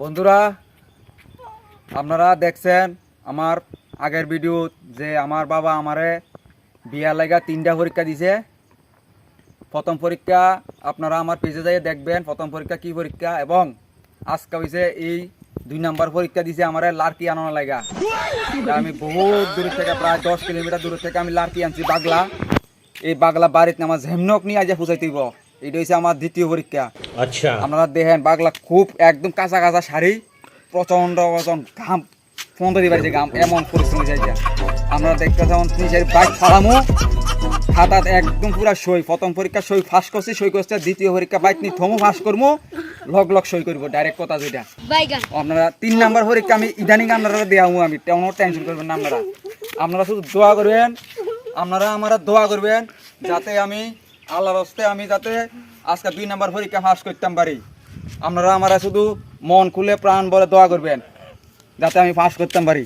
বন্ধুরা, আপনারা দেখছেন আমার আগের ভিডিও যে আমার বাবা আমারে বিয়া লাগা তিনটা পরীক্ষা দিছে। প্রথম পরীক্ষা আপনারা আমার পেজে যাই দেখবেন, প্রথম পরীক্ষা কি পরীক্ষা এবং আজকে হয়েছে এই দুই নাম্বার পরীক্ষা দিছে আমার লার্কি আনানো লাগা। আমি বহুত দূর থেকে, প্রায় দশ কিলোমিটার দূর থেকে আমি লার্কি আনছি, বাগলা। এই বাগলা বাড়িতে আমার ঝেমনক নিয়ে আজ পৌঁছাইতেইব এটা হচ্ছে আমার দ্বিতীয় পরীক্ষা। আচ্ছা। আপনারা দেখেন বাগলা খুব একদম কাঁচা কাঁচা শাড়ি প্রচণ্ড প্রচণ্ড ঘাম ফোন ধরে পারছে ঘাম এমন পরিশ্রম আমরা দেখতে যেমন তিন চারি বাইক ছাড়ামো খাতাত একদম পুরা সই প্রথম পরীক্ষা সই ফাঁস করছি সই করছে দ্বিতীয় পরীক্ষা বাইক নিয়ে থমো ফাঁস করব লগ লগ সই করব ডাইরেক্ট কথা যেটা। আপনারা তিন নাম্বার পরীক্ষা আমি ইদানিং আপনারা দেওয়া আমি তেমন টেনশন করবেন আপনারা। আপনারা শুধু দোয়া করবেন আপনারা আমারা দোয়া করবেন যাতে আমি আল্লাহর হস্তে আমি যাতে আজকে দুই নম্বর পরীক্ষা পাস করতাম পারি। আপনারা আমারা শুধু মন খুলে প্রাণ বলে দোয়া করবেন, যাতে আমি পাস করতাম পারি।